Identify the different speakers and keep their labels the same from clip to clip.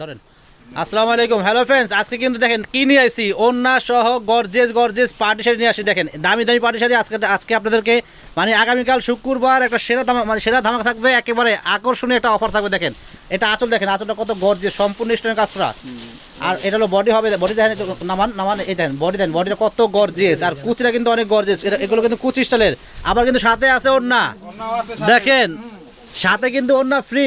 Speaker 1: ধরেন। আসসালামু আলাইকুম। হ্যালো ফ্রেন্ডস আজকে কিন্তু দেখেন কি নিয়ে আসি ওন্না সহ গর্জেস গর্জেস পার্টি শাড়ি নিয়ে আসি দেখেন। দামি দামি পার্টি শাড়ি আজকে আজকে আপনাদেরকে মানে আগামীকাল শুক্রবার একটা সেরা ধামা মানে সেরা ধামাকা থাকবে একেবারে আকর্ষণীয় একটা অফার থাকবে দেখেন। এটা আঁচল দেখেন আঁচলটা কত গর্জেস সম্পূর্ণ স্টোনের কাজ করা। আর এটা হলো বডি হবে বডি দেখেন নামান নামান এই দেখেন বডি দেখেন বডিটা কত গর্জেস। আর কুচিটা কিন্তু অনেক গর্জেস এগুলো কিন্তু কুচি স্টাইলের। আবার কিন্তু সাথে আছে ওন্না দেখেন সাথে কিন্তু ওন্না ফ্রি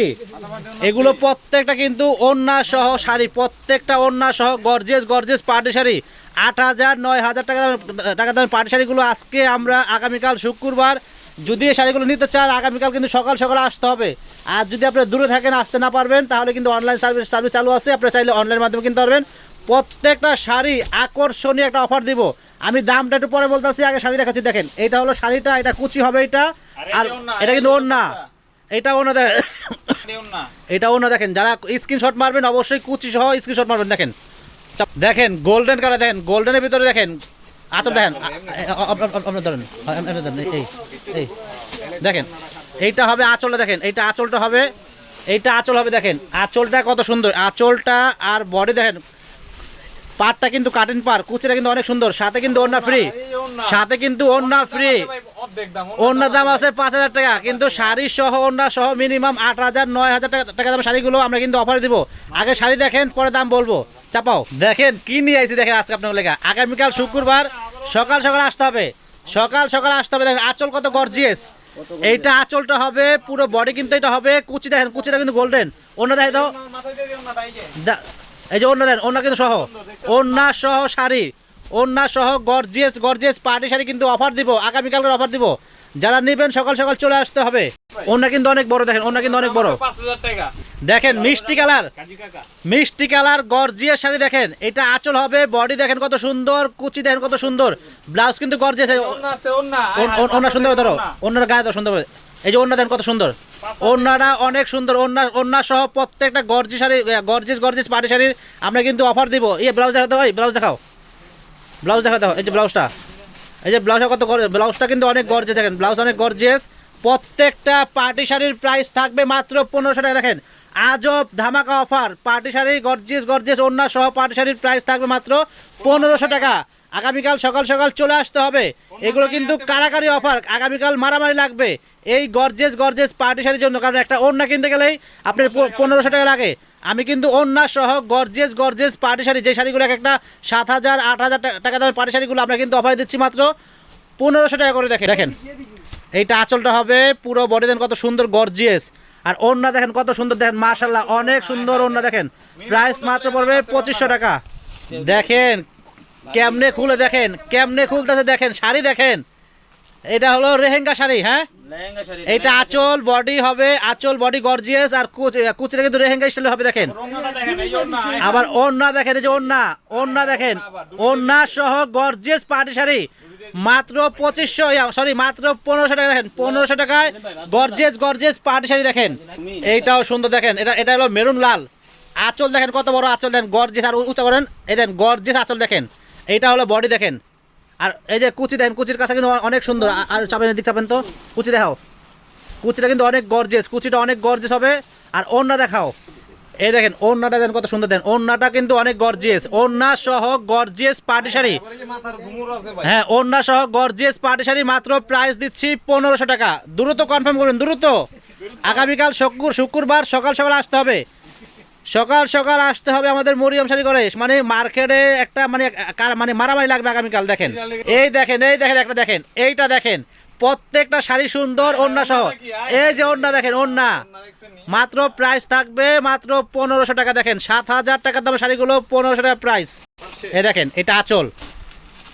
Speaker 1: এগুলো প্রত্যেকটা কিন্তু ওন্না সহ শাড়ি প্রত্যেকটা ওন্না সহ গর্জেস গর্জেস পার্টি শাড়ি। আট হাজার নয় হাজার টাকা টাকা দামের পার্টি শাড়িগুলো আজকে আমরা আগামীকাল শুক্রবার যদি এই শাড়িগুলো নিতে চান আগামীকাল কিন্তু সকাল সকালে আসতে হবে। আর যদি আপনারা দূরে থাকেন আসতে না পারবেন তাহলে কিন্তু অনলাইন সার্ভিস সার্ভিস চালু আছে। আপনারা চাইলে অনলাইন মাধ্যমে কিনতে পারবেন। প্রত্যেকটা শাড়ি আকর্ষণীয় একটা অফার দিব। আমি দামটা একটু পরে বলতেছি আগে শাড়ি দেখাচ্ছি। দেখেন এটা হলো শাড়িটা এটা কুচি হবে এটা। আর এটা কিন্তু ওন্না এটা ওনা দেখ এটাও না দেখেন যারা স্ক্রিনশট মারবেন অবশ্যই কুচি সহ স্ক্রিনশট মারবেন দেখেন দেখেন গোল্ডেন কালার দেখেন গোল্ডেনের ভিতরে দেখেন আতর দেখেন আপনার ধরেন এই এই দেখেন এইটা হবে আঁচলটা দেখেন এইটা আঁচলটা হবে এইটা আঁচল হবে দেখেন আঁচলটা কত সুন্দর আঁচলটা আর বডি দেখেন পাটটা কিন্তু কাটিং পার কুচিটা কিন্তু অনেক সুন্দর সাথে কিন্তু ওন্না ফ্রি সাথে কিন্তু ওন্না ফ্রি ওনার দাম আছে পাঁচ হাজার টাকা কিন্তু শাড়ি সহ ওনার সহ মিনিমাম আট হাজার নয় হাজার টাকা টাকা দাম শাড়িগুলো আমরা কিন্তু অফারে দিব। আগে শাড়ি দেখেন পরে দাম বলব। চাপাও। দেখেন কি নিয়ে আইছি দেখেন আজকে আপনার লেখা আগামীকাল শুক্রবার সকাল সকাল আসতে হবে। সকাল সকাল আসতে হবে। দেখেন আঁচল কত গর্জিয়াস এইটা আঁচলটা হবে পুরো বডি কিন্তু এটা হবে কুচি দেখেন কুচিটা কিন্তু গোল্ডেন অন্য দেখে দাও। এই যে। অন্য দেন অন্য কিন্তু সহ। ওন্না সহ শাড়ি। ওন্না সহ গর্জিয়াস গর্জিয়াস পার্টি শাড়ি কিন্তু অফার দিব আগামীকালের অফার দিব। যারা নেবেন সকাল সকাল চলে আসতে হবে। ওন্না কিন্তু অনেক বড় দেখেন ওন্না কিন্তু অনেক বড়। দেখেন মিষ্টি কালার। মিষ্টি কালার গর্জিয়াস শাড়ি দেখেন। এটা আঁচল হবে বডি দেখেন কত সুন্দর কুচি দেখেন কত সুন্দর। ব্লাউজ কিন্তু গর্জিয়াস অন্য সুন্দর ধরো। অন্যরা গায়ে দাও সুন্দর হবে। এই যে অন্য দেন কত সুন্দর। অন্যরা অনেক সুন্দর। অন্য অন্য সহ প্রত্যেকটা গর্জি শাড়ি গর্জিস গর্জিস পাটি শাড়ির আমরা কিন্তু অফার দিব। এই ব্লাউজ দেখাতে ভাই ব্লাউজ দেখাও। ব্লাউজ দেখা দাও এই যে ব্লাউজটা। এই যে ব্লাউজটা কত ব্লাউজটা কিন্তু অনেক গর্জে, দেখেন, ব্লাউজ অনেক গর্জিয়াস। প্রত্যেকটা পার্টি শাড়ির প্রাইস থাকবে মাত্র পনেরোশো টাকা, দেখেন। আজব ধামাকা offer party sari gorgeous gorgeous, অন্য সহ পার্টি শাড়ির প্রাইস থাকবে মাত্র পনেরোশো টাকা। আগামীকাল সকাল সকাল চলে আসতে হবে। এগুলো কিন্তু কারাকারি অফার আগামীকাল মারামারি লাগবে। এই গর্জেস গর্জেস পার্টি শাড়ির জন্য, কারণ একটা ওড়না কিনতে গেলেই আপনার পনেরোশো টাকা লাগে। আমি কিন্তু ওড়না সহ গর্জেস গর্জেস পার্টি শাড়ি, যে শাড়িগুলো এক একটা সাত হাজার, আট হাজার টাকা দামের পার্টি শাড়িগুলো আমরা কিন্তু অফার দিচ্ছি মাত্র পনেরোশো টাকা করে দেখেন। দেখেন, এইটা আঁচলটা হবে পুরো বডি দেন কত সুন্দর গর্জিয়াস আর ওড়না দেখেন কত সুন্দর, দেখেন মাশাল্লাহ অনেক সুন্দর ওড়না দেখেন। প্রাইস মাত্র পড়বে পঁচিশশো টাকা। দেখেন, কেমনে খুলে দেখেন, কেমনে খুলতেছে দেখেন, শাড়ি দেখেন। এটা হলো রেহেঙ্গা শাড়ি হ্যাঁ? এইটা আঁচল বডি হবে আঁচল বডি গর্জিয়াস আর কুচ কুচিটা কিন্তু রেহেঙ্গা স্টাইল হবে দেখেন। আবার ওন্না দেখেন এই যে ওন্না ওন্না দেখেন। ওন্না সহ গর্জিয়াস পার্টি শাড়ি। মাত্র পঁচিশশো সরি মাত্র পনেরোশো টাকা দেখেন পনেরোশো টাকায় গর্জিয়াস গর্জিয়াস পার্টি শাড়ি দেখেন। এইটাও সুন্দর দেখেন এটা এটা হলো মেরুন লাল। আঁচল দেখেন কত বড় আঁচল দেন গর্জিয়াস আর উঁচা করেন। এই দেন গর্জিয়াস আঁচল দেখেন। এইটা হলো বডি দেখেন। আর এই যে কুচি দেখেন, কুচির কাছে কিন্তু অনেক সুন্দর। আর চাপেন এদিক চাপেন তো। কুচি দেখাও। কুচিটা কিন্তু অনেক গর্জেস কুচিটা অনেক গর্জেস হবে। আর ওড়না দেখাও। এই দেখেন, ওড়নাটা দেন কত সুন্দর দেন ওড়নাটা কিন্তু অনেক গর্জিয়াস ওড়না সহ গর্জিয়াস পার্টি শাড়ি। হ্যাঁ ওড়না সহ গর্জিয়াস পার্টি শাড়ি মাত্র প্রাইস দিচ্ছি পনেরোশো টাকা। দ্রুত কনফার্ম করুন, দ্রুত। আগামীকাল শুক্র শুক্রবার সকাল সকাল আসতে হবে। সকাল সকাল আসতে হবে আমাদের মরিয়ম শাড়ি করে মানে মার্কেটে একটা মানে মানে মারামারি লাগবে আগামীকাল, দেখেন। এই দেখেন এই দেখেন, একটা দেখেন, এইটা দেখেন। প্রত্যেকটা শাড়ি সুন্দর, ওড়না সহ। এই যে ওড়না দেখেন, ওড়না। মাত্র প্রাইস থাকবে মাত্র পনেরোশো টাকা, দেখেন। সাত হাজার টাকার দামের শাড়িগুলো, পনেরোশো টাকা প্রাইস এই দেখেন, এটা আচল।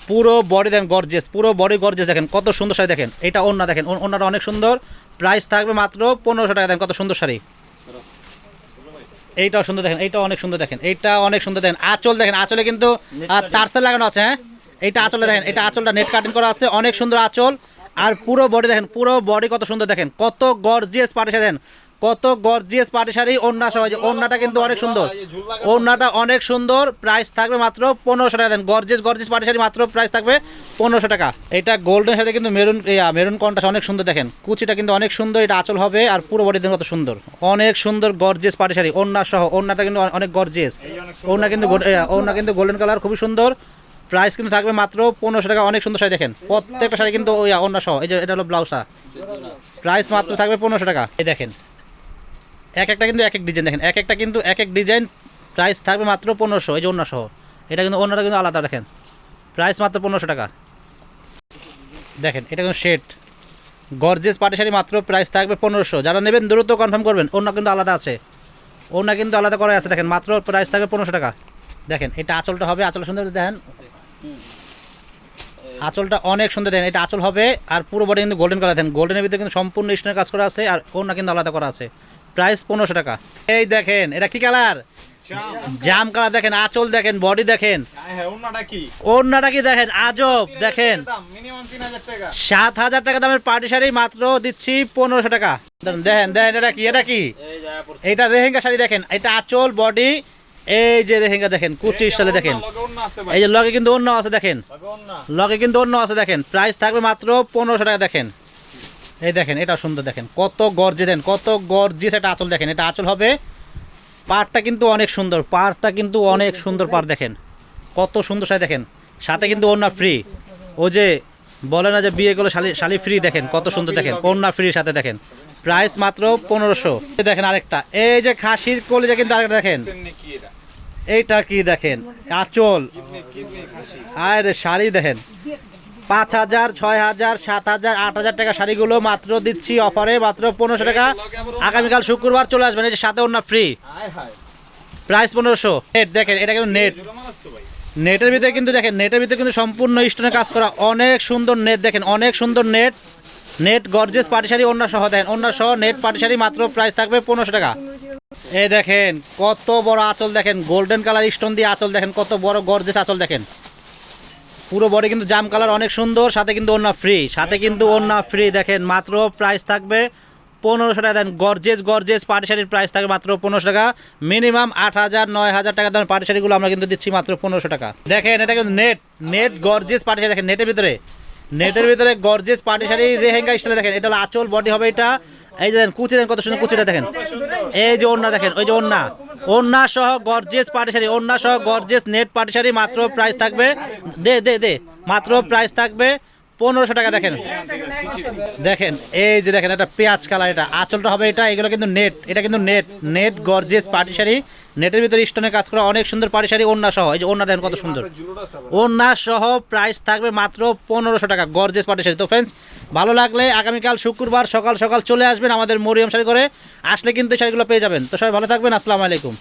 Speaker 1: পুরো বডি দেখেন গর্জেস পুরো বডি গর্জেস দেখেন, কত সুন্দর শাড়ি দেখেন। এটা ওড়না দেখেন, ওড়নাটা অনেক সুন্দর। প্রাইস থাকবে মাত্র পনেরোশো টাকা, দেখেন, কত সুন্দর শাড়ি। এইটাও সুন্দর দেখেন এইটা অনেক সুন্দর দেখেন এইটা অনেক সুন্দর দেখেন। আঁচল দেখেন আঁচলে কিন্তু তারসেল লাগানো আছে হ্যাঁ? এইটা আঁচলে দেখেন এটা আঁচলটা নেট কাটিং করা আছে অনেক সুন্দর আঁচল। আর পুরো বডি দেখেন পুরো বডি কত সুন্দর দেখেন কত গর্জিয়াস পাটে দেখেন কত গর্জিয়াস পাটি শাড়ি ওন্না সহ যে ওন্নাটা কিন্তু অনেক সুন্দর। ওন্নাটা অনেক সুন্দর প্রাইস থাকবে মাত্র পনেরোশো টাকা। দেন গর্জিয়াস গর্জিয়াস পাটি শাড়ি মাত্র প্রাইস থাকবে পনেরোশো টাকা। এটা গোল্ডেন সাথে কিন্তু মেরুন মেরুন কন্টাস অনেক সুন্দর দেখেন। কুচিটা কিন্তু অনেক সুন্দর, এটা আচল হবে আর পুরো বডি দেখেন কত সুন্দর। অনেক সুন্দর গর্জিয়াস পাটি শাড়ি ওন্না সহ ওন্নাটা কিন্তু অনেক গর্জিয়াস ওন্না কিন্তু ওন্না কিন্তু গোল্ডেন কালার খুবই সুন্দর। প্রাইস কিন্তু থাকবে মাত্র পনেরোশো টাকা, অনেক সুন্দর শাড়ি দেখেন। প্রত্যেকটা শাড়ি কিন্তু ওই অন্য সহ, এই যে এটা হলো ব্লাউজটা। প্রাইস মাত্র থাকবে পনেরোশো টাকা। এই দেখেন এক একটা কিন্তু এক এক ডিজাইন দেখেন। এক একটা কিন্তু এক এক ডিজাইন প্রাইস থাকবে মাত্র পনেরোশো, এই যে অন্য সহ এটা কিন্তু অন্যটা কিন্তু আলাদা, দেখেন। প্রাইস মাত্র পনেরোশো টাকা। দেখেন, এটা কিন্তু শেড গর্জেস পাটি শাড়ি মাত্র প্রাইস থাকবে পনেরোশো। যারা নেবেন, দ্রুত কনফার্ম করবেন, অন্য কিন্তু আলাদা আছে। অন্য কিন্তু আলাদা করা আছে, দেখেন, মাত্র প্রাইস থাকবে পনেরোশো টাকা। দেখেন, এটা আঁচলটা হবে, আঁচল সুন্দর দেখেন। আঁচলটা অনেক সুন্দর, দেখেন, এটা আঁচল হবে, আর পুরো বডি কিন্তু গোল্ডেন কালার দেখেন। গোল্ডেনের ভিতরে কিন্তু সম্পূর্ণ স্টোনের কাজ করা আছে, আর ওনা কিন্তু আলাদা করা আছে। প্রাইস পনেরোশো টাকা। এই দেখেন এটা কি কালার? জাম কালার দেখেন আঁচল দেখেন বডি দেখেন।
Speaker 2: ওনাটা কি
Speaker 1: ওড়নাটা কি দেখেন? আজব দেখেন। সাত হাজার টাকা দামের পার্টি শাড়ি মাত্র দিচ্ছি পনেরোশো টাকা। দেখেন দেখেন এটা কি এটা কি? এটা রেহেঙ্গা শাড়ি দেখেন এটা আঁচল বডি এই যে রেহেঙ্গা দেখেন কুচি স্টাইলে দেখেন। এই যে লগে কিন্তু অন্য আছে দেখেন। লগে কিন্তু অন্য আছে দেখেন। প্রাইস থাকবে মাত্র পনেরোশো টাকা দেখেন। এই দেখেন, এটা সুন্দর দেখেন। কত গর্জে দেন, কত গর্জিয়াস একটা আঁচল দেখেন। এটা আঁচল হবে, পাড়টা কিন্তু অনেক সুন্দর, পাড়টা কিন্তু অনেক সুন্দর পাড় দেখেন। কত সুন্দর শাড়ি দেখেন। সাথে কিন্তু ওড়না ফ্রি ও যে বলে না যে বিয়ে করলে শালি শালি ফ্রি দেখেন, কত সুন্দর দেখেন, ওড়না ফ্রি সাথে দেখেন। প্রাইস মাত্র পনেরোশো। দেখেন আরেকটা। এই যে খাসির কলিজা কিন্তু আরেকটা দেখেন। এইটা কি দেখেন? আঁচল। আর শাড়ি দেখেন। পাঁচ হাজার, ছয় হাজার, সাত হাজার, আট হাজার টাকা শাড়িগুলো মাত্র দিচ্ছি অফারে, মাত্র পনেরোশো টাকা। আগামীকাল শুক্রবার চলে আসবেন, এই যে সাথে অন্য ফ্রি প্রাইস পনেরোশো। নেট দেখেন, এটা কিন্তু নেট নেটের ভিতরে কিন্তু দেখেন নেটের ভিতরে কিন্তু সম্পূর্ণ স্টোনে কাজ করা। অনেক সুন্দর নেট দেখেন, অনেক সুন্দর নেট নেট গর্জেস পাটিশাড়ি অন্য সহ দেন অন্য সহ নেট পাটিশাড়ি মাত্র প্রাইস থাকবে পনেরোশো টাকা। এই দেখেন, কত বড় আঁচল, দেখেন গোল্ডেন কালার স্টোন দিয়ে আঁচল, দেখেন, কত বড় গর্জেস আঁচল, দেখেন। পুরো বডি কিন্তু জাম কালার অনেক সুন্দর সাথে কিন্তু ওন্না ফ্রি সাথে কিন্তু ওন্না ফ্রি দেখেন মাত্র প্রাইস থাকবে পনেরোশো টাকা। দেন গর্জেস গর্জেস পাটি শাড়ির প্রাইস থাকবে মাত্র পনেরোশো টাকা। মিনিমাম আট হাজার নয় হাজার টাকা দামের পাটি শাড়িগুলো আমরা কিন্তু দিচ্ছি মাত্র পনেরোশো টাকা। দেখেন এটা কিন্তু নেট নেট গর্জেস পাটি শাড়ি। দেখেন নেটের ভিতরে নেটের ভিতরে গর্জেস পাটি শাড়ি রেহেঙ্গা স্টাইলে দেখেন এটা হলো আঁচল বডি হবে এটা। এই যে দেখেন কুচি দেখেন কত সুন্দর কুচিটা দেখেন। এই যে ওন্না দেখেন ওই যে ওন্না ওন্না সহ গর্জেস পাটি শাড়ি ওন্না সহ গর্জেস নেট পাটি শাড়ি মাত্র প্রাইস থাকবে, দে দে দে, মাত্র প্রাইস থাকবে পনেরোশো টাকা, দেখেন। দেখেন, এই যে দেখেন এটা পেঁয়াজ কালার, এটা আঁচলটা হবে এটা, এগুলো কিন্তু নেট এটা কিন্তু নেট নেট গর্জেস পাটি শাড়ি। নেটের ভিতরে স্টোনে কাজ করা অনেক সুন্দর পাটি শাড়ি ওন্না সহ, এই যে ওন্না দেখেন কত সুন্দর। ওন্না সহ প্রাইস থাকবে মাত্র পনেরোশো টাকা গর্জেস পাটি শাড়ি। তো ফ্রেন্ডস ভালো লাগলে আগামীকাল শুক্রবার সকাল সকাল চলে আসবেন আমাদের মরিয়াম শাড়ি করে, আসলে কিন্তু এই শাড়িগুলো পেয়ে যাবেন। তো সবাই ভালো থাকবেন, আসসালামু আলাইকুম।